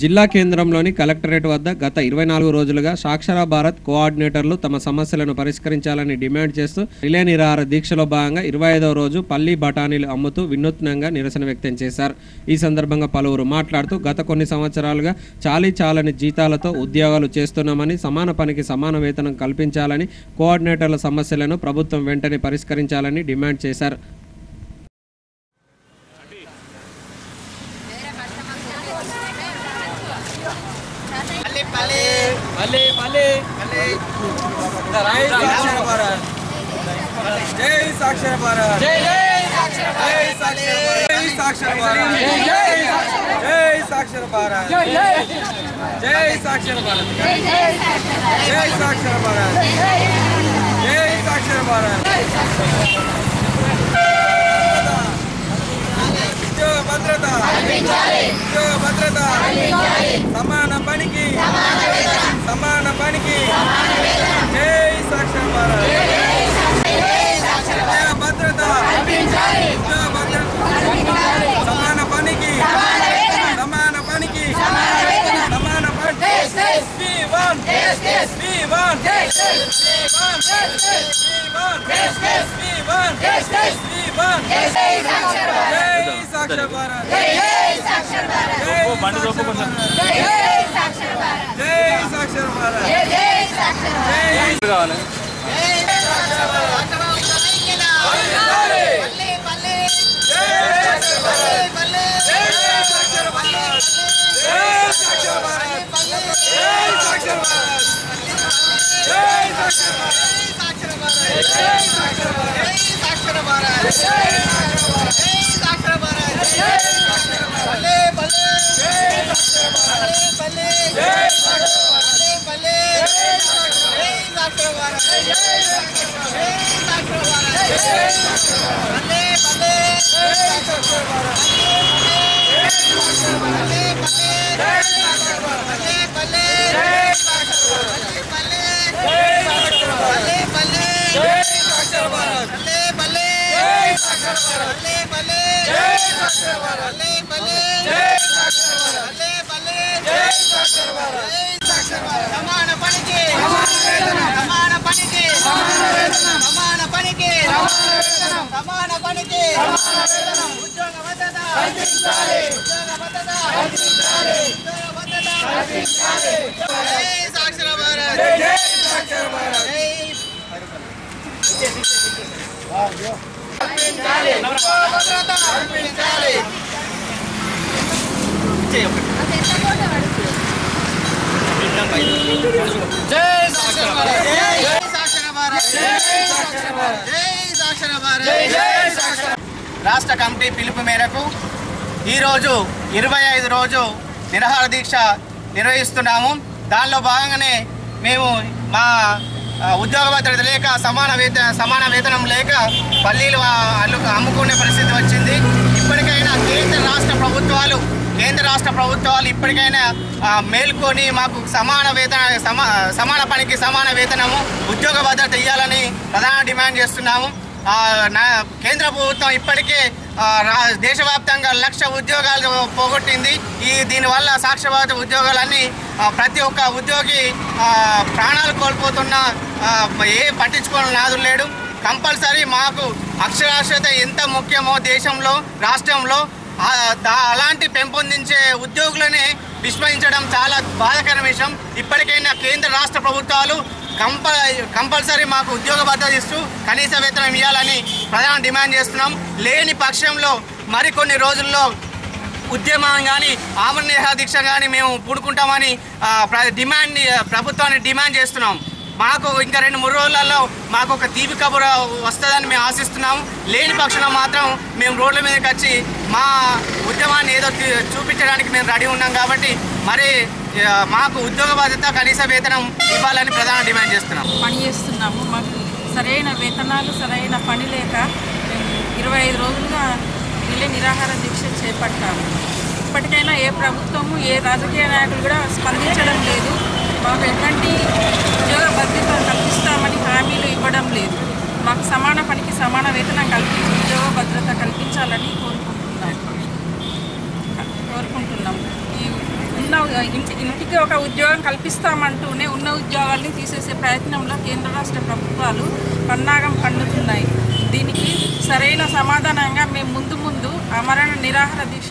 జిల్లా కేంద్రంలోని కలెక్టరేట్ వద్ద గత ఇరవై నాలుగు రోజులుగా సాక్షర భారత్ కోఆర్డినేటర్లు తమ సమస్యలను పరిష్కరించాలని డిమాండ్ చేస్తూ రిలే నిరాహార దీక్షలో భాగంగా ఇరవై ఐదవ రోజు పల్లి బఠానీలు అమ్ముతూ వినూత్నంగా నిరసన వ్యక్తం చేశారు. ఈ సందర్భంగా పలువురు మాట్లాడుతూ గత కొన్ని సంవత్సరాలుగా చాలీ చాలని జీతాలతో ఉద్యోగాలు చేస్తున్నామని సమాన పనికి సమాన వేతనం కల్పించాలని కోఆర్డినేటర్ల సమస్యలను ప్రభుత్వం వెంటనే పరిష్కరించాలని డిమాండ్ చేశారు. మళ్ళీ మళ్ళీ జై సాక్షర భారత్ జై సాక్షర భారత్ జై జై సాక్షర భారత్ జై సాక్షర భారత్ జై సాక్షర భారత్ జై సాక్షర భారత్ జై సాక్షర భారత్ ఉద్యోగ భద్రత ఉద్యోగ భద్రత. సమాన పనికి. సమాన పనికి. జై సాక్షర భారత్. ఉద్యోగ భద్రత ఉద్యోగ భద్రత సమాన పనికి. సమాన పనికి. సమాన పనికి We want We want We want We want We want We want జై సాక్షర భారత్ జై సాక్షర భారత్ జై సాక్షర భారత్ జై కావాలి సమాన పనికి సమాన పనికి సమాన పనికి సమాన పనికి ఉద్యోగ భద్రత ఉద్యోగ భద్రత ఉద్యోగ భద్రత జై సాక్షర భారత్ జై సాక్షర భారత్ భద్రత కల్పించాలి జై సాక్షర భారత్ జై సాక్షర భారత్ జై సాక్షర భారత్ జై సాక్షర భారత్ జై సాక్షర రాష్ట్ర కమిటీ పిలుపు మేరకు ఈరోజు ఇరవై ఐదు రోజు నిరహార దీక్ష నిర్వహిస్తున్నాము. దానిలో భాగంగానే మేము మా ఉద్యోగ భద్రత లేక సమాన వేత సమాన వేతనం లేక పల్లీలు అల్లు అమ్ముకునే పరిస్థితి వచ్చింది. ఇప్పటికైనా కేంద్ర రాష్ట్ర ప్రభుత్వాలు కేంద్ర రాష్ట్ర ప్రభుత్వాలు ఇప్పటికైనా మేల్కొని మాకు సమాన వేతన సమా సమాన పనికి సమాన వేతనము ఉద్యోగ భద్రత ఇవ్వాలని ప్రధాన డిమాండ్ చేస్తున్నాము. నా కేంద్ర ప్రభుత్వం ఇప్పటికే రా- దేశవ్యాప్తంగా లక్ష ఉద్యోగాలు పోగొట్టింది. ఈ దీనివల్ల సాక్షరభారత ఉద్యోగాలన్నీ ప్రతి ఒక్క ఉద్యోగి ప్రాణాలు కోల్పోతున్న ఏ పట్టించుకోవడం నాదు లేడు. కంపల్సరీ మాకు అక్షరాస్యత ఎంత ముఖ్యమో దేశంలో రాష్ట్రంలో అలాంటి పెంపొందించే ఉద్యోగులనే విస్మరించడం చాలా బాధకర విషయం. ఇప్పటికైనా కేంద్ర రాష్ట్ర ప్రభుత్వాలు కంప కంపల్సరీ మాకు ఉద్యోగ భద్రత ఇస్తూ కనీస వేతనం ఇవ్వాలని ప్రధాన డిమాండ్ చేస్తున్నాం. లేని పక్షంలో మరికొన్ని రోజుల్లో ఉద్యమం కానీ ఆమరణ దీక్ష కానీ మేము పూడుకుంటామని ప్ర- డిమాండ్ ప్రభుత్వాన్ని డిమాండ్ చేస్తున్నాం. మాకు ఇంకా రెండు మూడు రోజులలో మాకు ఒక తీపి కబురు వస్తుందని మేము ఆశిస్తున్నాము. లేని పక్షంలో మాత్రం మేము రోడ్ల మీదకి వచ్చి మా ఉద్యమాన్ని ఏదో చూపించడానికి మేము రెడీ ఉన్నాం కాబట్టి మరి మాకు ఉద్యోగ బాధ్యత కనీస వేతనం ఇవ్వాలని ప్రధాన డిమాండ్ చేస్తున్నాం. పని చేస్తున్నాము. మాకు సరైన వేతనాలు సరైన పని లేక ఇరవై ఐదు రోజులుగా వెళ్ళి నిరాహార దీక్ష చేపట్టాము. ఇప్పటికైనా ఏ ప్రభుత్వము ఏ రాజకీయ నాయకులు కూడా స్పందించడం లేదు. మాకు ఎటువంటి ఉద్యోగ భద్రత కల్పిస్తామని హామీలు ఇవ్వడం లేదు. మాకు సమాన పనికి సమాన వేతనం కల్పించి ఉద్యోగ భద్రత కల్పించాలని కోరుకుంటున్నాం. కోరుకుంటున్నాం. ఈ ఉన్న ఇంటి ఇంటికి ఒక ఉద్యోగం కల్పిస్తామంటూనే ఉన్న ఉద్యోగాల్ని తీసేసే ప్రయత్నంలో కేంద్ర రాష్ట్ర ప్రభుత్వాలు పన్నాగం పండుతున్నాయి. దీనికి సరైన సమాధానంగా మేము ముందు ముందు అమరణ నిరాహార దీక్ష